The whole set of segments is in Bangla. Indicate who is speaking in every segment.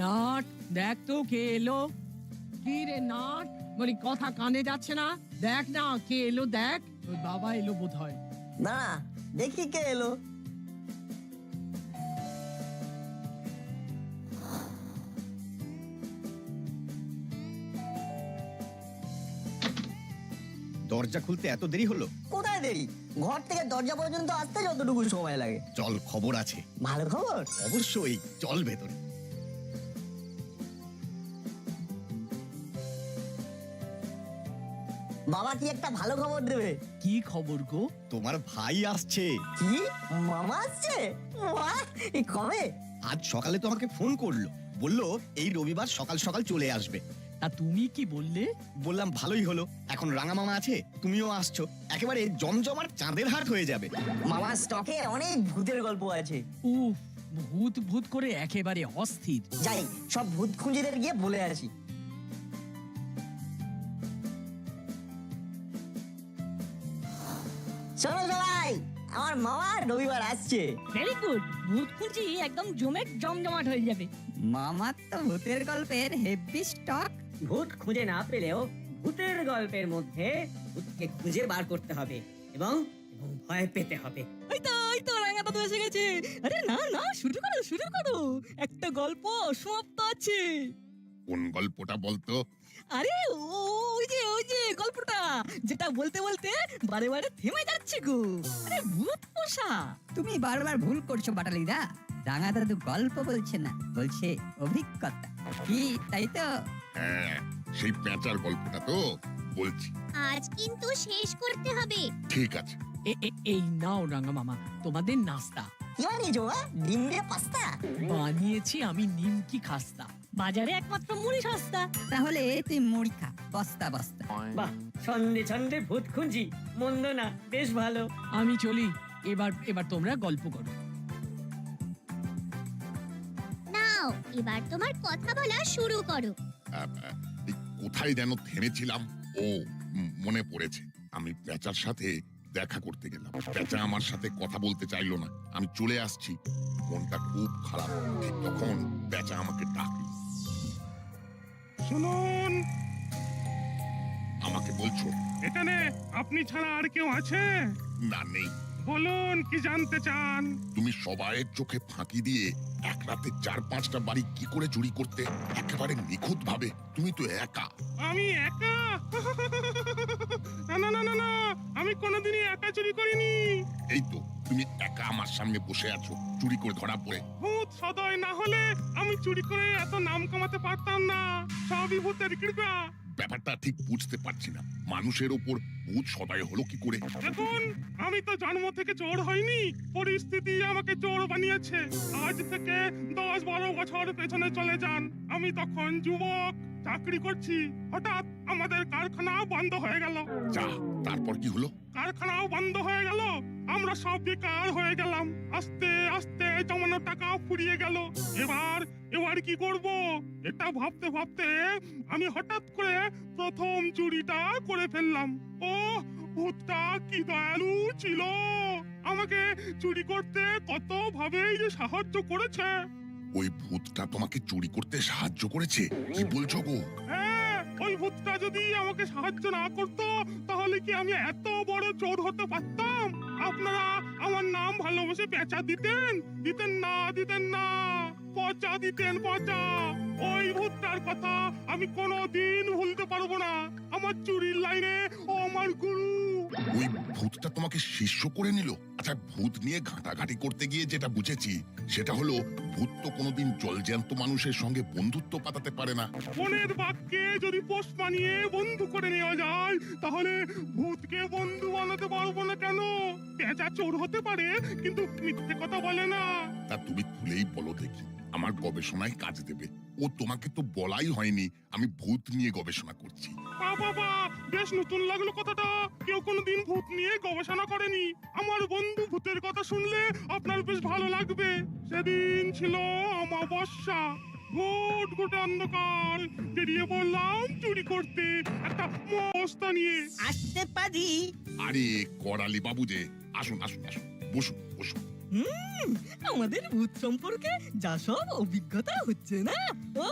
Speaker 1: নাট দেখ তো কে এলো। কি রে নাট? বলি কথা কানে যাচ্ছে না। দেখ না কে এলো দেখ। ওই বাবা এলো বোধ হয়
Speaker 2: না দেখি কে এলো।
Speaker 3: দরজা খুলতে এত দেরি হলো?
Speaker 2: কোথায় দেরি? ঘর থেকে দরজা পর্যন্ত আসতে যতটুকু সময় লাগে।
Speaker 3: চল খবর আছে।
Speaker 2: ভালো খবর?
Speaker 3: অবশ্যই চল ভেতরে।
Speaker 2: বাবা কি একটা ভালো খবর দেবে?
Speaker 1: কি খবর গো?
Speaker 3: তোমার ভাই আসছে।
Speaker 2: কি? মামা আসছে? বাহ, এই কবে?
Speaker 3: আজ সকালে তো আমাকে ফোন করল। বলল এই রবিবার সকাল সকাল চলে আসবে।
Speaker 1: তা তুমি কি বললে?
Speaker 3: বললাম ভালোই হলো। এখন রাঙা মামা আছে তুমিও আসছো। একেবারে জমজমার চাঁদের হাট হয়ে যাবে।
Speaker 2: মামার স্টকে অনেক ভূতের গল্প আছে।
Speaker 1: উফ ভূত ভূত করে একেবারে অস্থির।
Speaker 2: যাই সব ভূত খুঁজিদের গিয়ে বলে আসি। আমার মামা রবিবার আসছে।
Speaker 4: ভেরি গুড ভূত খুঁজি একদম জমে জমজমাট হয়ে যাবে।
Speaker 5: মামার তো ভূতের গল্পের হেভি স্টক
Speaker 6: ভূত খুঁজে না পেলেও ভূতের গল্পের মধ্যে ভূতকে খুঁজে বার করতে হবে এবং এবং ভয় পেতে হবে।
Speaker 4: ওই তো ওই তো রাঙা দাদু এসে গেছে। আরে না না শুরু করো শুরু করো। একটা গল্প সমাপ্ত আছে।
Speaker 7: কোন গল্পটা বলতো?
Speaker 4: আরে ও যে গল্পটা যেটা বলতে বলতে বারে বারে থেমে যাচ্ছে গো। আরে ভূত পোষা
Speaker 5: তুমি বারবার ভুল করছ বাটালিদা। রাঙা দাদু গল্প বলছে না বলছে অভিজ্ঞতা। কি তাই তো?
Speaker 7: হ্যাঁ সেই পেঁচার গল্পটা তো বলছি।
Speaker 8: আজ কিন্তু শেষ করতে হবে।
Speaker 7: ঠিক আছে।
Speaker 1: এ- এ- এই নাও রাঙা মামা তোমাদের নাস্তা।
Speaker 2: কি বানিয়েছো ডিম দিয়ে পাস্তা?
Speaker 1: বানিয়েছি আমি নিমকি খাস্তা।
Speaker 4: বাজারে একমাত্র মুড়ি সস্তা।
Speaker 5: তাহলে তুই মুড়ি খা বস্তা বস্তা।
Speaker 6: বাহ ছন্দে ছন্দে ভূত খুঁজি মন্দ না বেশ ভালো।
Speaker 1: আমি চলি এবার এবার তোমরা গল্প করো।
Speaker 8: নাও এবার তোমার কথা বলা শুরু করো।
Speaker 7: আহ, আহ, এই কোথায় যেন থেমেছিলাম? ও উম, মনে পড়েছে। আমি পেঁচার সাথে দেখা করতে গেলাম। পেঁচা আমার সাথে কথা বলতে চাইলো না। আমি চলে আসছি। মনটা খুব খারাপ। ঠিক তখন পেঁচা আমাকে ডাকলো।
Speaker 9: শুনুন।
Speaker 7: আমাকে বলছো?
Speaker 9: এখানে আপনি ছাড়া আর কেউ আছে?
Speaker 7: না নেই।
Speaker 9: বলুন কি জানতে চান?
Speaker 7: তুমি সবাইয়ের চোখে ফাঁকি দিয়ে এক রাতে চার পাঁচটা বাড়ি কি করে চুরি করতে একেবারে নিখুঁত ভাবে তুমি তো একা।
Speaker 9: আমি একা? না না না না না আমি কোনোদিনই একা চুরি করিনি।
Speaker 7: এই তো তুমি একা আমার সামনে বসে আছো চুরি করে ধরা পড়ে।
Speaker 9: ভূত সদয় না হলে আমি চুরি করে এত নাম কামাতে পারতাম না। সবই ভূতের কৃপা।
Speaker 7: ব্যাপারটা ঠিক বুঝতে পারছি না। মানুষের ওপর ভূত সদয় হলো কি করে?
Speaker 9: দেখুন আমি তো জন্ম থেকে চোর হইনি। পরিস্থিতি আমাকে চোর বানিয়েছে। আজ থেকে দশ বারো বছর পেছনে চলে যান। আমি তখন যুবক চাকরি করছি। হঠাৎ আমাদের কারখানা বন্ধ হয়ে গেল।
Speaker 7: যা তারপর কি হলো?
Speaker 9: কারখানাও বন্ধ হয়ে গেল। আমরা সব বেকার হয়ে গেলাম। আস্তে আস্তে জমানো টাকা ফুরিয়ে গেল। এবার এবার কি করব? এটা ভাবতে ভাবতে আমি হঠাৎ করে প্রথম চুরিটা করে ফেললাম। ও ভূতটা কি দয়ালু ছিল! আমাকে চুরি করতে কত ভাবেই যে সাহায্য করেছে।
Speaker 7: ওই ভূতটা তোমাকে চুরি করতে সাহায্য করেছে? কি বলছো গো?
Speaker 9: হ্যাঁ ওই ভূতটা যদি আমাকে সাহায্য না করতো তাহলে কি আমি এত বড় চোর হতে পারতাম? আপনারা আমার নাম ভালোবেসে পেঁচা দিতেন। দিতেন না দিতেন না। পচা দিতেন, পচা। ওই ভূতটার কথা আমি কোনোদিন ভুলতে পারব না। আমার চুরির লাইনে ও আমার গুরু।
Speaker 7: ওই ভূতটা তোমাকে শিষ্য করে নিল? আচ্ছা ভূত নিয়ে ঘাঁটাঘাঁটি করতে গিয়ে যেটা বুঝেছি সেটা হলো ভূত তো কোনোদিন জলজ্যান্ত মানুষের সঙ্গে বন্ধুত্ব পাতাতে পারে না।
Speaker 9: মনের বাক্যে যদি পোষ বানিয়ে বন্ধু করে নেওয়া যায় তাহলে ভূতকে বন্ধু বানাতে পারব না কেন? পেঁচা চোর হতে পারে কিন্তু মিথ্যে কথা বলে না।
Speaker 7: তা তুমি খুলেই বলো দেখি আমার গবেষণায় কাজ দেবে। ও তোমাকে তো বলাই হয়নি আমি ভূত নিয়ে গবেষণা করছি।
Speaker 9: বাবা বেশ নতুন লাগল কথাটা। কেউ কোনোদিন ভূত নিয়ে গবেষণা করেনি। আমার বন্ধু ভূতের কথা শুনলে আপনার বেশ ভালো লাগবে। সেদিন ছিল অমাবস্যা। ঘুট ঘুট অন্ধকার বেরিয়ে বললাম চুরি করতে একটা মস্তা নিয়ে।
Speaker 6: আসতে পারি।
Speaker 7: আরে করালি বাবু যে আসুন আসুন আসুন বসুন বসুন।
Speaker 4: হুম আমাদের ভূত সম্পর্কে যা সব অভিজ্ঞতা হচ্ছে না? ও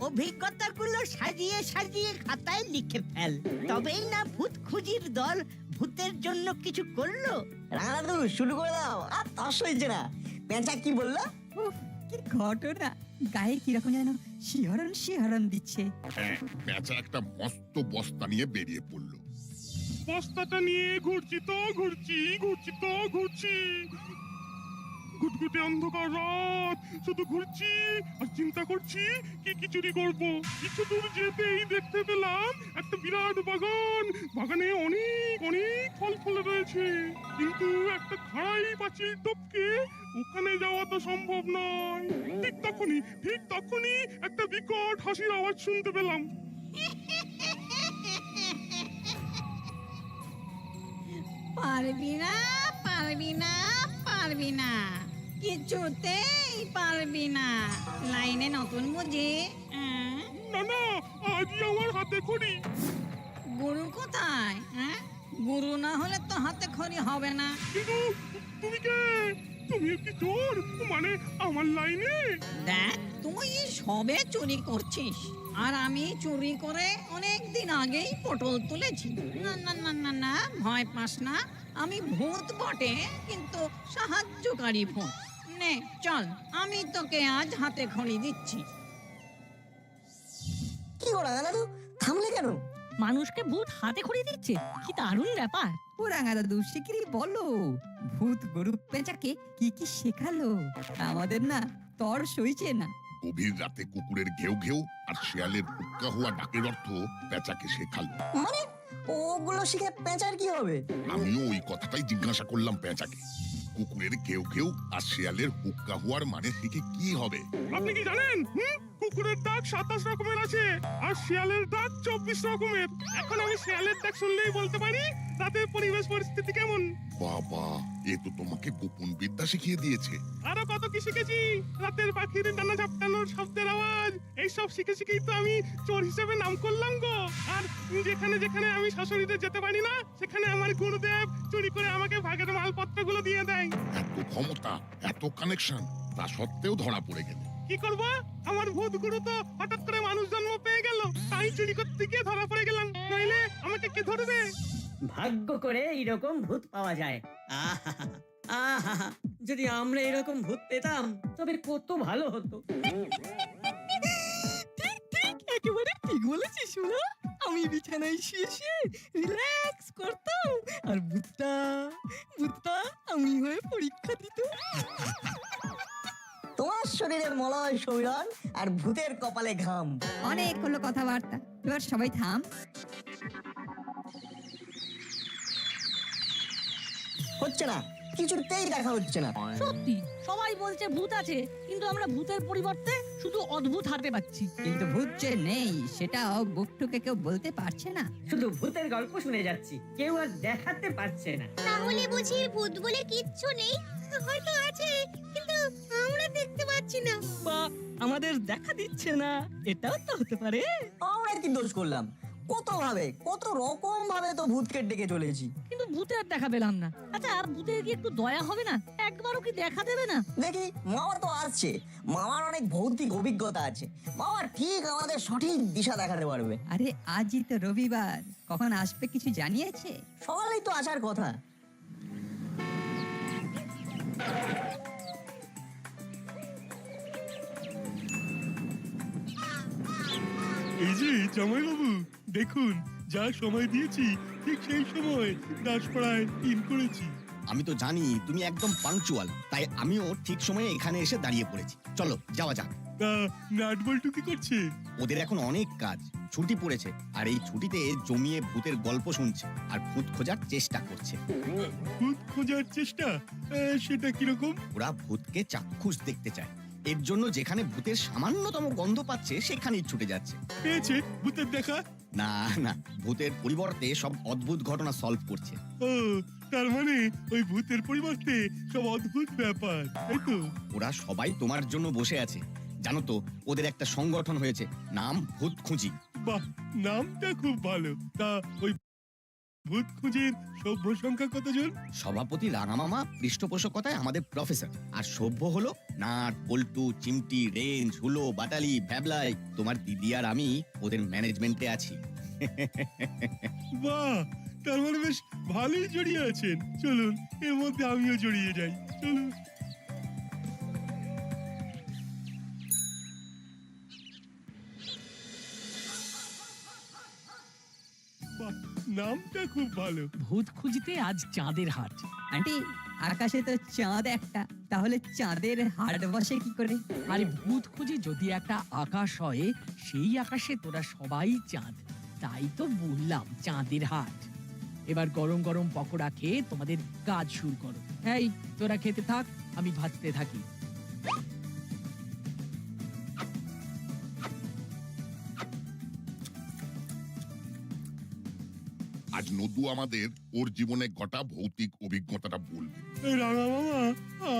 Speaker 10: অভিজ্ঞতাগুলো সাজিয়ে সাজিয়ে খাতায় লিখে ফেল। তবেই না ভূত খুঁজির দল ভূতের জন্য কিছু করল?
Speaker 2: রাঙা দাদু শুরু করে দাও। আর তস হয়েছে না। পেঁচা কি বলল?
Speaker 5: উফ, কি ঘটনা। গায়ে কীরকম যেন শিহরণ শিহরণ দিচ্ছে।
Speaker 7: হ্যাঁ পেঁচা একটা মস্ত বস্তা নিয়ে বেরিয়ে পড়ল।
Speaker 9: বস্তাটা নিয়ে ঘুরছি তো ঘুরছি ঘুরছি তো ঘুরছি। গুটগুটে অন্ধকার রাত। শুধু ঘুরছি আর চিন্তা করছি, কি কি চুরি করব। কিছু দূর যেতেই দেখতে পেলাম একটা বিরাট বাগান। বাগানে অনেক অনেক ফল ফুল রয়েছে। কিন্তু একটা খাড়াই পাঁচিল টপকে ওখানে যাওয়া তো সম্ভব নয়। ঠিক তখনই ঠিক তখনই একটা বিকট হাসির আওয়াজ শুনতে পেলাম।
Speaker 11: পারবি না পারবি না পারবি না। কিছুতেই পারবি না। লাইনে নতুন বুঝি?
Speaker 9: না না আজই আমার হাতে খড়ি।
Speaker 11: গুরু কোথায় হ্যাঁ গুরু না হলে তো হাতে খড়ি হবে না।
Speaker 9: কিন্তু তুমি কে? তুমি কি মানে আমার লাইনে?
Speaker 11: দেখ তুই সবে চুরি করছিস। আর আমি চুরি করে অনেক দিন আগেই পটল তুলেছি। না না না না না ভয় পাস না। আমি ভূত বটে কিন্তু সাহায্যকারী ভূত। নে চল আমি তোকে আজ হাতে খড়ি দিচ্ছি।
Speaker 2: কি রাঙা দাদু থামলে কেন?
Speaker 4: মানুষকে ভূত হাতে খড়ি দিচ্ছে। কি দারুণ ব্যাপার।
Speaker 5: ও রাঙা দাদু শিগগিরই বলো। ভূত গরু পেঁচাকে কি কি শেখালো? আমাদের না তর সইছে না।
Speaker 7: গভীর রাতে কুকুরের ঘেউ ঘেউ আর শেয়ালের হুক্কা হওয়া ডাকের অর্থ পেঁচাকে শেখালো।
Speaker 2: মানে? ওগুলো শিখে পেঁচার কি হবে?
Speaker 7: আমিও ওই কথাটাই জিজ্ঞাসা করলাম পেঁচাকে। কুকুরের ঘেউ ঘেউ আর শেয়ালের হুক্কা হওয়ার মানে শিখে কি হবে?
Speaker 9: আপনি কি জানেন? হুম? কুকুরের ডাক সাতাশ রকমের আছে আর শিয়ালের ডাক চব্বিশ রকমের। এখন আমি শিয়ালের ডাক শুনলেই বলতে পারি রাতের পরিবেশ পরিস্থিতি কেমন।
Speaker 7: বাবা এ তো তোমাকে গোপন বিদ্যা শিখিয়ে দিয়েছে।
Speaker 9: আরও কত কি শিখেছি? রাতের পাখির ডানা ঝাপটানোর শব্দের আওয়াজ এইসব শিখে শিখেই তো আমি চোর হিসেবে নাম করলাম গো। আর যেখানে যেখানে আমি শাশুড়িতে যেতে পারি না সেখানে আমার গুরুদেব চুরি করে আমাকে ভাগের মালপত্রগুলো দিয়ে দেয়।
Speaker 7: এত ক্ষমতা এত কানেকশন তা সত্ত্বেও ধরা পড়ে গেলে।
Speaker 9: কি করব? আমার ভূত গুরু তো হঠাৎ করে মানুষ জন্ম পেয়ে গেল। তাই চুরি করতে গিয়ে ধরা পড়ে গেলাম। নইলে আমাকে কে ধরবে?
Speaker 6: ভাগ্য করে এরকম ভূত পাওয়া যায়। আহা আহা যদি আমরা এরকম ভূত পেতাম তবে কত ভালো হতো।
Speaker 4: ঠিক ঠিক একেবারে ঠিক বলেছিস শোনা। আমি বিছানায় শুয়ে শুয়ে রিল্যাক্স করতাম। আর ভূতটা ভূতটা আমি হয়ে পরীক্ষা দিত
Speaker 2: তোমার শরীরে মলয় শরীরন আর ভূতের কপালে ঘাম।
Speaker 5: অনেক হলো কথাবার্তা। এবার সবাই থাম।
Speaker 2: হচ্ছে না। কিছুতেই দেখা হচ্ছে না।
Speaker 4: সত্যি সবাই বলছে ভূত আছে কিন্তু আমরা ভূতের পরিবর্তে শুধু অদ্ভুত হাতে পাচ্ছি।
Speaker 5: কিন্তু ভূত যে নেই সেটাও বুকটুকে কেউ বলতে পারছে না।
Speaker 6: শুধু ভূতের গল্প শুনে যাচ্ছি কেউ আর দেখাতে পারছে না।
Speaker 8: তাহলে বুঝি ভূত বলে কিচ্ছু নেই? হয়তো আছে। পাচ্ছি না।
Speaker 4: বা আমাদের দেখা দিচ্ছে না। এটাও তো হতে পারে।
Speaker 2: আমরা কি দোষ করলাম? কত ভাবে কত রকম ভাবে তো ভূতকে ডেকে চলেছি।
Speaker 4: কিন্তু ভূতে ভূতের দেখা পেলাম না। আচ্ছা ভূতের কি একটু দয়া হবে না? একবারও কি দেখা দেবে না?
Speaker 2: দেখি মামার তো আসছে। মামার অনেক ভৌতিক অভিজ্ঞতা আছে। মামা ঠিক আমাদের সঠিক দিশা দেখাতে পারবে।
Speaker 5: আরে আজই তো রবিবার। কখন আসবে কিছু জানিয়েছে?
Speaker 2: সকালেই তো আসার কথা।
Speaker 9: এই যে জামাই বাবু দেখুন যা সময় দিয়েছি ঠিক সেই সময় দাসপাড়ায় ইন করেছি।
Speaker 3: আমি তো জানি তুমি একদম পাংচুয়াল তাই আমিও ঠিক সময়ে এখানে এসে দাঁড়িয়ে পড়েছি। চলো যাওয়া যাক।
Speaker 9: তা কি করছে?
Speaker 3: ওদের এখন অনেক কাজ ছুটি পড়েছে আর এই ছুটিতে জমিয়ে ভূতের গল্প শুনছে আর ভূত খোঁজার চেষ্টা করছে।
Speaker 9: ভূত খোঁজার চেষ্টা? সেটা কীরকম?
Speaker 3: ওরা ভূতকে চাক্ষুষ দেখতে চায়। এর জন্য যেখানে ভূতের সামান্যতম গন্ধ পাচ্ছে সেখানেই ছুটে যাচ্ছে।
Speaker 9: পেয়েছে ভূতের দেখা?
Speaker 3: না না ভূতের পরিবর্তে সব অদ্ভুত ঘটনা সলভ করছে।
Speaker 9: ও তার মানে ওই ভূতের পরিবর্তে সব অদ্ভুত ব্যাপার তাই তো?
Speaker 3: ওরা সবাই তোমার জন্য বসে আছে। জানো তো ওদের একটা সংগঠন হয়েছে নাম ভূত খুঁজি।
Speaker 9: বাহ নামটা খুব ভালো। তা ওই
Speaker 12: ভূত খুঁজির সভ্য সংখ্যা কতজন?
Speaker 3: সভাপতি রাঙামামা পৃষ্ঠপোষকতায় আমাদের প্রফেসর। আর সভ্য হলো নাট পল্টু চিমটি রেঞ্জ হুলো বাটালি ভ্যাবলাই। তোমার দিদি আর আমি ওদের ম্যানেজমেন্টে আছি।
Speaker 12: বাহ! তার মানে বেশ ভালোই জড়িয়ে আছেন। চলুন এর মধ্যে আমিও জড়িয়ে যাই। চলুন। নামটা খুব ভালো।
Speaker 1: ভূত খুঁজিতে আজ চাঁদের হাট।
Speaker 5: আন্টি আকাশে তো চাঁদ একটা। তাহলে চাঁদের হাট বসে কি করে?
Speaker 1: আরে ভূত খুঁজি যদি একটা আকাশ হয় সেই আকাশে তোরা সবাই চাঁদ। তাই তো বললাম চাঁদের হাট। এবার গরম গরম পকোড়া খেয়ে তোমাদের কাজ শুরু করো। এই তোরা খেতে থাক আমি ভাজতে থাকি।
Speaker 7: আজ নদু আমাদের ওর জীবনে ঘটা ভৌতিক অভিজ্ঞতাটা বলবে।
Speaker 12: রাঙা মামা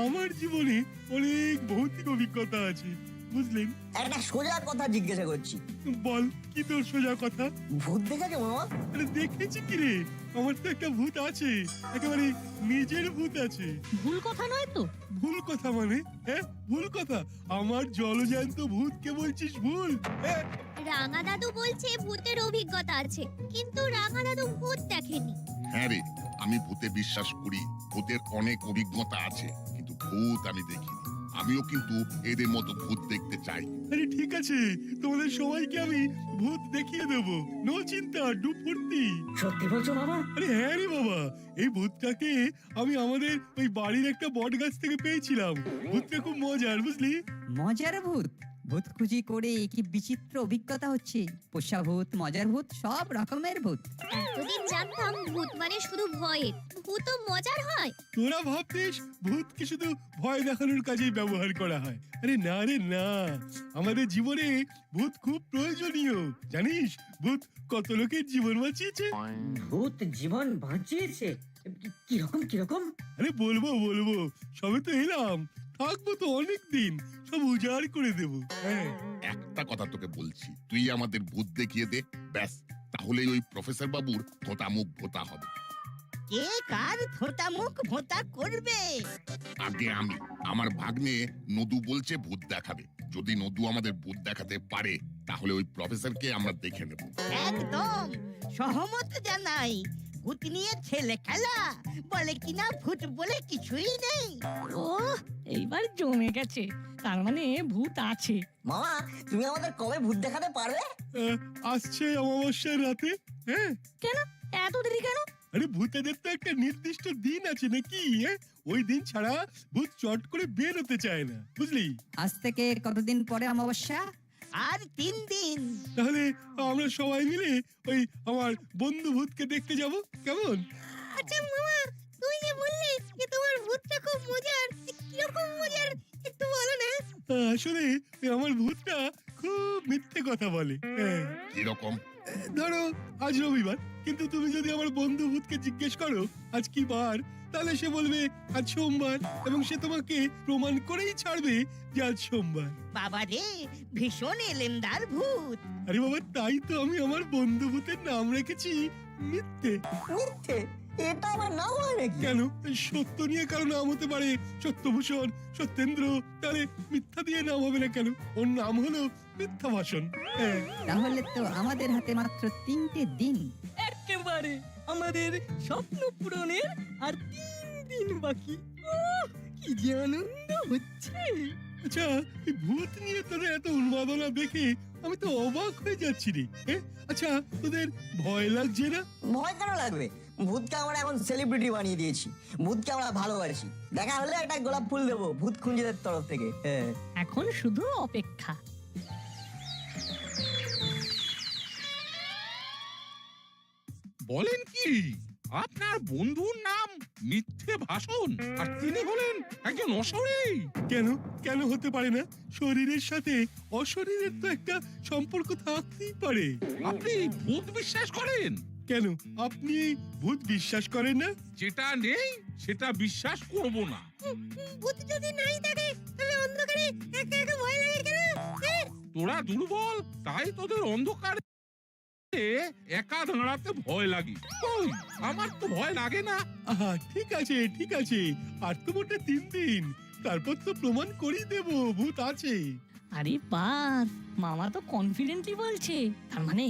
Speaker 12: আমার জীবনে অনেক ভৌতিক অভিজ্ঞতা আছে বুঝলেন?
Speaker 2: একটা সোজা কথা জিজ্ঞাসা করছি।
Speaker 12: বল কি তোর সোজা কথা?
Speaker 2: ভূত দেখেছ মামা?
Speaker 12: আরে দেখেছি কি রে? আমার তো একটা ভূত আছে একেবারে নিজের ভূত আছে।
Speaker 4: ভুল কথা নয় তো?
Speaker 12: ভুল কথা মানে? হ্যাঁ ভুল কথা। আমার জলজ্যান্ত ভূতকে বলছিস ভুল? হ্যাঁ।
Speaker 8: রাঙা দাদু বলছে ভূতের অভিজ্ঞতা আছে কিন্তু রাঙা দাদু ভূত দেখেনি।
Speaker 7: হ্যাঁ রে আমি ভূতে বিশ্বাস করি ভূতের অনেক অভিজ্ঞতা আছে কিন্তু ভূত আমি দেখিনি। আমিও কিন্তু এদের মতো ভূত দেখতে চাই।
Speaker 12: আরে ঠিক আছে তোমাদের সবাইকে আমি ভূত দেখিয়ে দেবো। নো চিন্তা ডু ফুর্তি
Speaker 6: সত্যি বলছো বাবা?
Speaker 12: আরে হ্যাঁ রে বাবা এই ভূতটাকে আমি আমাদের ওই বাড়ির একটা বট গাছ থেকে পেয়েছিলাম। ভূতটা খুব মজার বুঝলি?
Speaker 5: মজার ভূত? ভূত খুঁজি করে কি বিচিত্র অভিজ্ঞতা হচ্ছে? পোষা ভূত মজার ভূত সব রকমের ভূত।
Speaker 8: এতদিন জানতাম ভূত মানে শুধু ভয়ের। ভূত মজার হয়।
Speaker 12: তোরা ভাবতিস ভূতকে শুধু ভয় দেখানোর কাজেই ব্যবহার করা হয়। আরে না রে না। আমাদের জীবনে ভূত খুব প্রয়োজনীয়। জানিস ভূত কত লোকের জীবন বাঁচিয়েছে?
Speaker 6: ভূত জীবন বাঁচিয়েছে? কি- কীরকম কীরকম?
Speaker 12: আরে বলব বলব। সবে তো এলাম। থাকব তো অনেক দিন সব উজাড় করে দেব। হ্যাঁ।
Speaker 7: একটা কথা তোকে বলছি তুই আমাদের ভূত দেখিয়ে দে ব্যাস তাহলেই ওই প্রফেসর বাবুর থোতা মুখ ভোতা হবে।
Speaker 10: কে কার থোতা মুখ ভোতা করবে?
Speaker 7: আগে আমি আমার ভাগ্নে নদু বলছে ভূত দেখাবে। যদি নদু আমাদের ভূত দেখাতে পারে তাহলে ওই প্রফেসরকে আমরা দেখে নেব।
Speaker 10: একদম সহমত জানাই। ভূত নিয়ে ছেলে খেলা। বলে কিনা ভূত বলে কিছুই নেই।
Speaker 4: ও এইবার জমে গেছে। তার মানে ভূত আছে।
Speaker 2: মামা তুমি আমাদের কবে ভূত দেখাতে পারবে
Speaker 12: আহ, আসছে অমাবস্যার রাতে হ্যাঁ কেন?
Speaker 4: এত দেরি কেন?
Speaker 12: আরে ভূতেদের তো একটা নির্দিষ্ট দিন আছে নাকি হ্যাঁ ওই দিন ছাড়া ভূত চট করে বের হতে চায় না বুঝলি?
Speaker 5: আজ থেকে কতদিন পরে অমাবস্যা?
Speaker 10: আর তিন দিন।
Speaker 12: তাহলে আমরা সবাই মিলে ওই আমার বন্ধু ভূতকে দেখতে যাব কেমন?
Speaker 8: আচ্ছা মামা তুই যে বললি যে তোমার ভূতটা খুব মজার কীরকম মজার? একটু বলো না।
Speaker 12: আসলে আমার ভূতটা খুব মিথ্যে কথা বলে হ্যাঁ।
Speaker 7: কীরকম?
Speaker 12: ধরো আজ রবিবার কিন্তু তুমি যদি আমার বন্ধু ভূতকে জিজ্ঞেস করো আজ কি বার তাহলে সে বলবে আজ সোমবার এবং সে তোমাকে প্রমাণ করেই ছাড়বে যে আজ সোমবার।
Speaker 10: বাবা রে ভীষণ এলেমদার ভূত।
Speaker 12: আরে বাবা তাই তো আমি আমার বন্ধু ভূতের নাম রেখেছি মিথ্যে।
Speaker 2: মিথ্যে? এটা আমার নাম হয় নাকি?
Speaker 12: কেন? সত্য নিয়ে কারও নাম হতে পারে। সত্যভূষণ সত্যেন্দ্র তাহলে মিথ্যা দিয়ে নাম হবে না কেন? ওর নাম হলো মিথ্যা ভাষণ হ্যাঁ।
Speaker 5: তাহলে তো আমাদের হাতে মাত্র তিনটে দিন।
Speaker 4: একেবারে। আমাদের স্বপ্ন পূরণের আর তিন দিন বাকি। কি যে আনন্দ হচ্ছে।
Speaker 12: আচ্ছা এই ভূত নিয়ে তোদের এত উন্মাদনা দেখে আমি তো অবাক হয়ে যাচ্ছি রে। হ্যাঁ? আচ্ছা তোদের ভয় লাগছে না?
Speaker 2: ভয় কেন লাগবে? ভূতকে আমরা এখন সেলিব্রিটি বানিয়ে দিয়েছি। ভূতকে আমরা ভালোবাসি। দেখা হলে একটা গোলাপ ফুল দেবো ভূত খুঁজিদের তরফ থেকে। হ্যাঁ।
Speaker 4: এখন শুধু অপেক্ষা।
Speaker 13: বলেন কি? আপনার বন্ধুর নাম মিথ্যে ভাষণ? আর তিনি হলেন একজন অশরী
Speaker 12: কেন? কেন হতে পারে না? শরীরের সাথে অশরীরের তো একটা সম্পর্ক থাকতেই পারে।
Speaker 13: আপনি ভূত বিশ্বাস করেন?
Speaker 12: কেন? আপনি এই ভূত বিশ্বাস করেন না?
Speaker 13: যেটা নেই সেটা বিশ্বাস করব না।
Speaker 8: ভূত যদি নাই থাকে তাহলে অন্ধকারে একা একা ভয় লাগে কেন?
Speaker 13: তোরা দুর্বল তাই তোদের অন্ধকার একা দাঁড়াতে ভয় লাগে। আমার তো ভয় লাগে না।
Speaker 12: ঠিক আছে ঠিক আছে। আর তো মোটে তিন দিন। তারপর তো প্রমাণ করেই দেব ভূত আছে।
Speaker 4: আরে পাস মামা তো কনফিডেন্টলি বলছে। তার মানে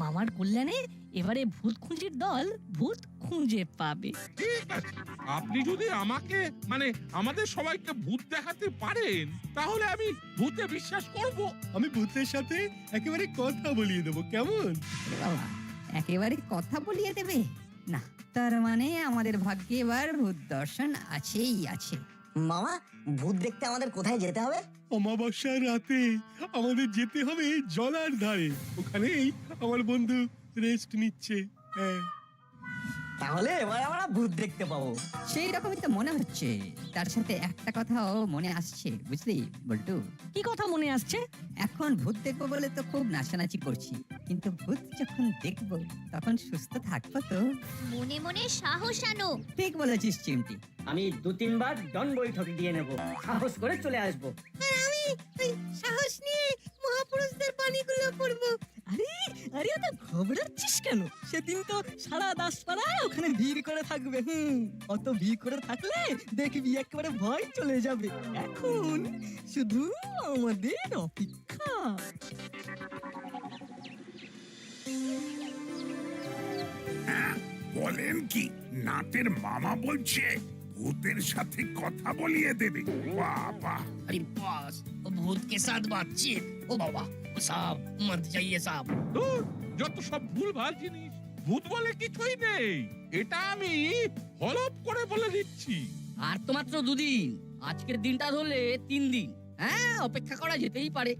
Speaker 4: মামার কল্যাণে এবারে ভূত খুঁজির দল ভূত খুঁজে পাবে।
Speaker 13: ঠিক আছে আপনি যদি আমাকে মানে আমাদের সবাইকে ভূত দেখাতে পারেন তাহলে আমি ভূতে বিশ্বাস করব।
Speaker 12: আমি ভূতের সাথে একেবারে কথা বলিয়ে দেবো কেমন?
Speaker 5: বাবা একেবারে কথা বলিয়ে দেবে? না তার মানে আমাদের ভাগ্যে এবার ভূত দর্শন আছেই আছে।
Speaker 2: মামা ভূত দেখতে আমাদের কোথায় যেতে হবে?
Speaker 12: অমাবস্যার রাতে আমাদের যেতে হবে জলার ধারে। ওখানেই আমার বন্ধু রেস্ট নিচ্ছে হ্যাঁ।
Speaker 2: তাহলে এবার আমরা ভূত দেখতে পাবো।
Speaker 5: সেই রকমই তো মনে হচ্ছে। তার সাথে একটা কথাও মনে আসছে বুঝলি বল্টু?
Speaker 4: কি কথা মনে আসছে?
Speaker 5: এখন ভূত দেখব বলে তো খুব নাচানাচি করছি। কিন্তু ভূত যখন দেখব তখন সুস্থ থাকব তো?
Speaker 8: মনে মনে সাহস আনো।
Speaker 5: ঠিক বলেছিস চিমটি।
Speaker 6: আমি দু তিনবার ডন বৈঠক দিয়ে নেব। সাহস করে চলে আসব।
Speaker 8: আর আমি ওই সাহস নিয়ে মহাপুরুষদের পানিগুলো পড়ব।
Speaker 4: আরে আরে এত ঘবড়াচ্ছিস কেন? সেদিন তো সারা দাসপাড়ায় ওখানে ভিড় করে থাকবে হুম। অত ভিড় করে থাকলে দেখবি একেবারে ভয় চলে যাবে। এখন শুধু আমাদের অপেক্ষা।
Speaker 12: হ্যাঁ, বলেন কি নাতের মামা বলছে ভূতের সাথে কথা বলিয়ে দেবে। বাবা
Speaker 1: আরে বাস ভূত কে সাথ বাতচিত ও বাবা। সাপ মত চাইয়ে
Speaker 13: সাপ। যত সব ভুল ভালো জিনিস ভূত বলে কিছুই নেই। এটা আমি হলপ করে বলে দিচ্ছি।
Speaker 1: আর তো মাত্র দুদিন। আজকের দিনটা ধরলে তিন দিন। হ্যাঁ অপেক্ষা করা যেতেই পারে।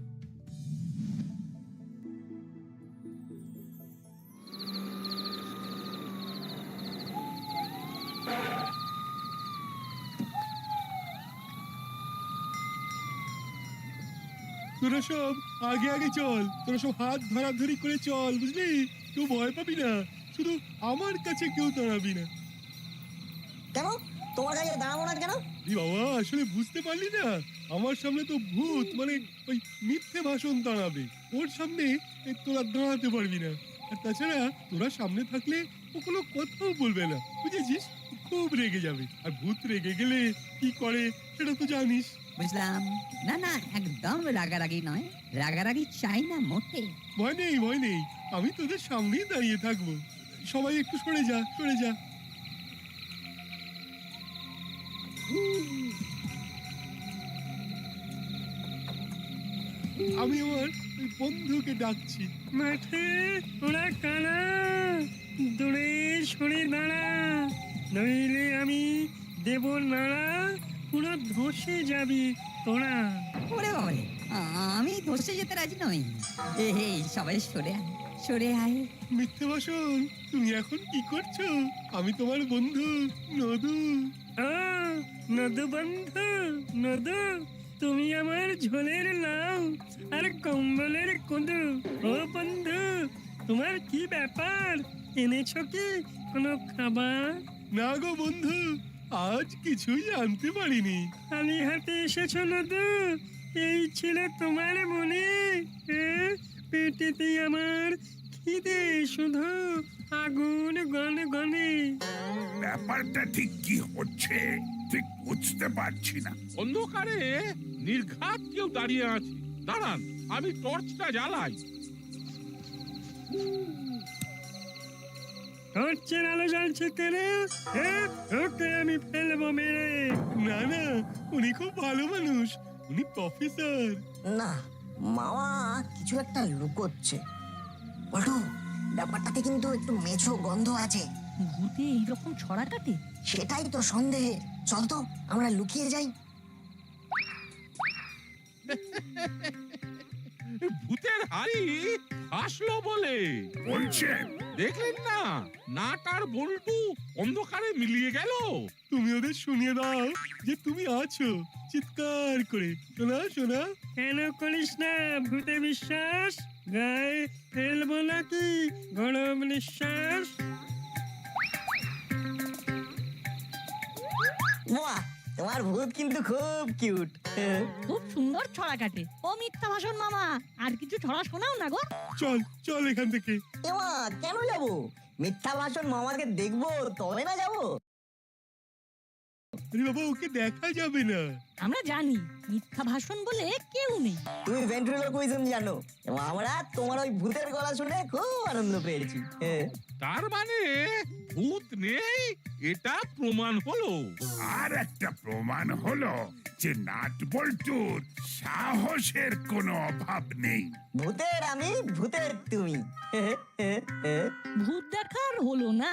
Speaker 12: সব আগে আগে চল। তোরা সব হাত ধরাধরি করে চল বুঝলি? কেউ ভয় পাবি না। শুধু আমার কাছে কেউ দাঁড়াবি না।
Speaker 2: কেন? তোমার কাছে দাঁড়াবো না কেন?
Speaker 12: এই বাবা আসলে বুঝতে পারলি না। আমার সামনে তো ভূত মানে ওই মিথ্যে ভাষণ দাঁড়াবে। ওর সামনে তোরা দাঁড়াতে পারবি না। আর তাছাড়া তোরা সামনে থাকলে ও কোনো কথাও বলবে না। বুঝেছিস? খুব রেগে যাবে। আর ভূত রেগে গেলে কি করে সেটা তো জানিস।
Speaker 5: বুঝলাম? না না একদম রাগারাগি নয়। রাগারাগি চাই না মোটে।
Speaker 12: ভয় নেই ভয় নেই। আমি তোদের সামনেই দাঁড়িয়ে থাকব। সবাই একটু সরে যা সরে যা। আমি আমার ওই বন্ধুকে ডাকছি।
Speaker 14: মাঠে ওরা কানা। দূরে সরে দাঁড়া। নইলে আমি দেব নাড়া। পুরো ধসে যাবি তোরা।
Speaker 5: ওরে বাবারে আমি ধসে যেতে রাজি নই। এ হে সবাই সরে আয় সরে আয়।
Speaker 12: মিথ্যে ভাষণ তুমি এখন কি করছ? আমি তোমার বন্ধু নদু।
Speaker 14: নদু বন্ধু নদু তুমি আমার ঝোলের লাউ আর কম্বলের কুদু। ও বন্ধু তোমার কি ব্যাপার? এনেছো কি কোনো খাবার?
Speaker 12: না গো বন্ধু আজ কিছুই আনতে পারিনি।
Speaker 14: খালি হাতে এসেছ নদু এই ছিল তোমার মনে? পেটেতে আমার খিদে শুধু আগুন গন গনে।
Speaker 12: ব্যাপারটা ঠিক কি হচ্ছে? ঠিক বুঝতে পারছি না।
Speaker 13: অন্ধকারে নির্ঘাত কেউ দাঁড়িয়ে আছে। দাঁড়ান আমি টর্চটা জ্বালাই।
Speaker 14: টর্চের আলো জ্বলছে কেনে ওকে আমি ফেলব মেরে।
Speaker 12: না না উনি খুব ভালো মানুষ। উনি প্রফেসর
Speaker 2: না মামা কিছু একটা লুকোচ্ছে। বলটু ব্যাপারটাতে কিন্তু একটু মেছো গন্ধ আছে।
Speaker 4: ভূতে এইরকম ছড়া কাটে?
Speaker 2: সেটাই তো সন্দেহ চল তো আমরা লুকিয়ে যাই।
Speaker 13: ভূতের হাড়ি আসলো বলে।
Speaker 12: বলছেন
Speaker 13: দেখলেন না? নাট আর বল্টু অন্ধকারে মিলিয়ে গেল।
Speaker 12: তুমি ওদের শুনিয়ে দাও যে তুমি আছো। চিৎকার করে। শোনা শোনা।
Speaker 14: কেন করিস না ভূতে বিশ্বাস? গায়ে ফেলব নাকি গরম নিঃশ্বাস।
Speaker 2: বাহ তোমার ভূত কিন্তু খুব কিউট।
Speaker 15: খুব সুন্দর ছড়া কাটে। ও মিথ্যা ভাষণ মামা। আর কিছু ছড়া শোনাও না গো।
Speaker 16: চল চল এখান থেকে।
Speaker 2: এমা কেন যাব? মিথ্যা ভাষণ মামাকে দেখব তবে না যাব?
Speaker 16: আরে বাবা ওকে দেখা যাবে না।
Speaker 15: আমরা জানি মিথ্যা ভাষণ বলে কেউ নেই।
Speaker 2: তুমি ভেন্ট্রিলোকুইজম জানো। এবং আমরা তোমার ওই ভূতের গলা শুনে খুব আনন্দ পেয়েছি। হ্যাঁ।
Speaker 13: তার মানে ভূত নেই এটা প্রমাণ হলো।
Speaker 16: আর একটা প্রমাণ হলো যে নাট বল্টুর সাহসের কোনো অভাব নেই।
Speaker 2: ভূতের আমি ভূতের তুমি।
Speaker 15: ভূত দেখার হলো না।